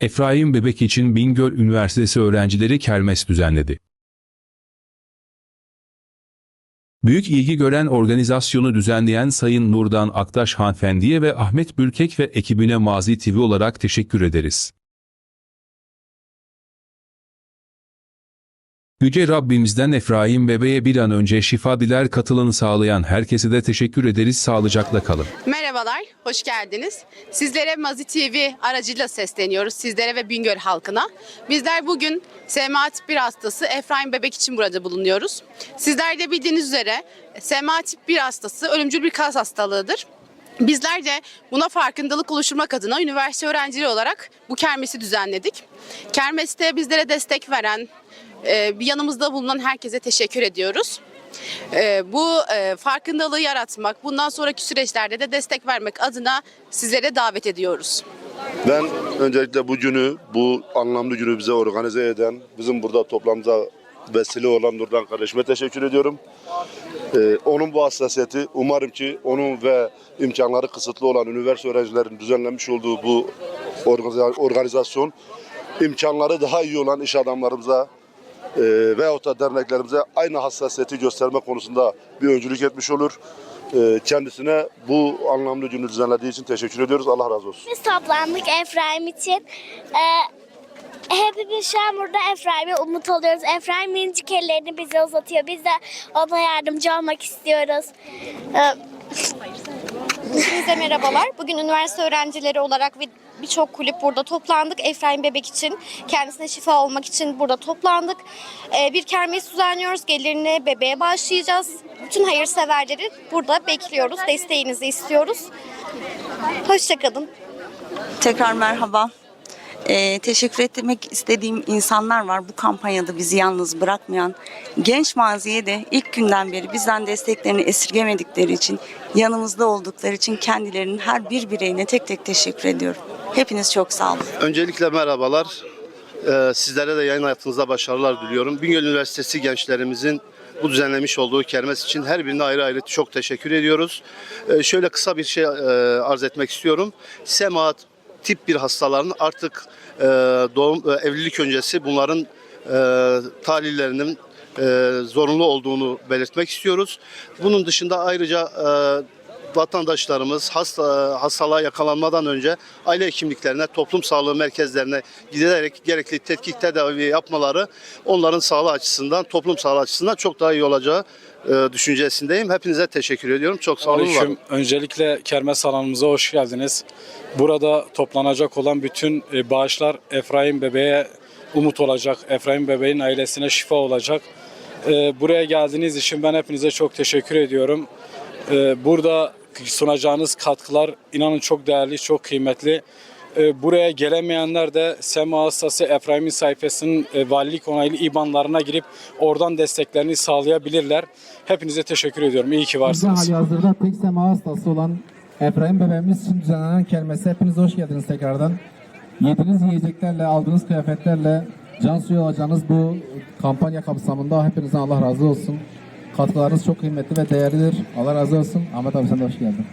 Efraim Bebek için Bingöl Üniversitesi öğrencileri kermes düzenledi. Büyük ilgi gören organizasyonu düzenleyen Sayın Nurdan Aktaş Hanımefendi'ye ve Ahmet Bülkek ve ekibine Mazi TV olarak teşekkür ederiz. Yüce Rabbimizden Efraim bebeğe bir an önce şifa diler katılanı sağlayan herkese de teşekkür ederiz sağlıcakla kalın. Merhabalar, hoş geldiniz. Sizlere Mazi TV aracıyla sesleniyoruz, sizlere ve Bingöl halkına. Bizler bugün SMA tip 1 hastası Efraim Bebek için burada bulunuyoruz. Sizler de bildiğiniz üzere SMA tip 1 hastası ölümcül bir kas hastalığıdır. Bizler de buna farkındalık oluşturmak adına üniversite öğrencileri olarak bu kermesi düzenledik. Kermeste bizlere destek veren, e, bir yanımızda bulunan herkese teşekkür ediyoruz. Ee, bu e, farkındalığı yaratmak, bundan sonraki süreçlerde de destek vermek adına sizlere davet ediyoruz. Ben öncelikle bu günü, bu anlamlı günü bize organize eden, bizim burada toplamda vesile olan Nurdan kardeşime teşekkür ediyorum. Ee, onun bu hassasiyeti umarım ki onun ve imkanları kısıtlı olan üniversite öğrencilerin düzenlenmiş olduğu bu organiza- organizasyon imkanları daha iyi olan iş adamlarımıza e, veyahut da derneklerimize aynı hassasiyeti gösterme konusunda bir öncülük etmiş olur. Ee, kendisine bu anlamlı günü düzenlediği için teşekkür ediyoruz. Allah razı olsun. Biz toplandık Efraim için. Ee, hepimiz şu an burada Efraim'e umut oluyoruz. Efraim minicik ellerini bize uzatıyor. Biz de ona yardımcı olmak istiyoruz. Ee, Hepinize merhabalar. Bugün üniversite öğrencileri olarak ve birçok kulüp burada toplandık. Efraim Bebek için, kendisine şifa olmak için burada toplandık. Ee, bir kermes düzenliyoruz. Gelirini bebeğe bağışlayacağız. Bütün hayırseverleri burada bekliyoruz. Desteğinizi istiyoruz. Hoşçakalın. Tekrar merhaba. Ee, teşekkür etmek istediğim insanlar var. Bu kampanyada bizi yalnız bırakmayan genç maziye de ilk günden beri bizden desteklerini esirgemedikleri için, yanımızda oldukları için kendilerinin her bir bireyine tek tek teşekkür ediyorum. Hepiniz çok sağ olun. Öncelikle merhabalar. Ee, sizlere de yayın hayatınızda başarılar diliyorum. Bingöl Üniversitesi gençlerimizin bu düzenlemiş olduğu kermes için her birine ayrı ayrı çok teşekkür ediyoruz. Ee, şöyle kısa bir şey e, arz etmek istiyorum. SEMA tip bir hastaların artık e, doğum e, evlilik öncesi bunların e, tahlillerinin e, zorunlu olduğunu belirtmek istiyoruz. Bunun dışında ayrıca e, vatandaşlarımız hasta hastalığa yakalanmadan önce aile hekimliklerine, toplum sağlığı merkezlerine giderek gerekli tetkik tedavi yapmaları onların sağlığı açısından, toplum sağlığı açısından çok daha iyi olacağı düşüncesindeyim. Hepinize teşekkür ediyorum. Çok sağ olun. Aleyküm. Öncelikle kermes alanımıza hoş geldiniz. Burada toplanacak olan bütün e, bağışlar Efraim bebeğe umut olacak. Efraim bebeğin ailesine şifa olacak. E, Buraya geldiğiniz için ben hepinize çok teşekkür ediyorum. E, Burada sunacağınız katkılar inanın çok değerli, çok kıymetli. E, Buraya gelemeyenler de SEMA hastası Efraim'in sayfasının e, valilik onaylı IBAN'larına girip oradan desteklerini sağlayabilirler. Hepinize teşekkür ediyorum. İyi ki varsınız. hali hazırda tek sema hastası olan Efraim bebeğimiz için düzenlenen kermese hepiniz hoş geldiniz tekrardan. Yediğiniz yiyeceklerle, aldığınız kıyafetlerle can suyu alacağınız bu kampanya kapsamında hepinizden Allah razı olsun. Katkılarınız çok kıymetli ve değerlidir. Allah razı olsun. Ahmet abi sen de hoş geldin.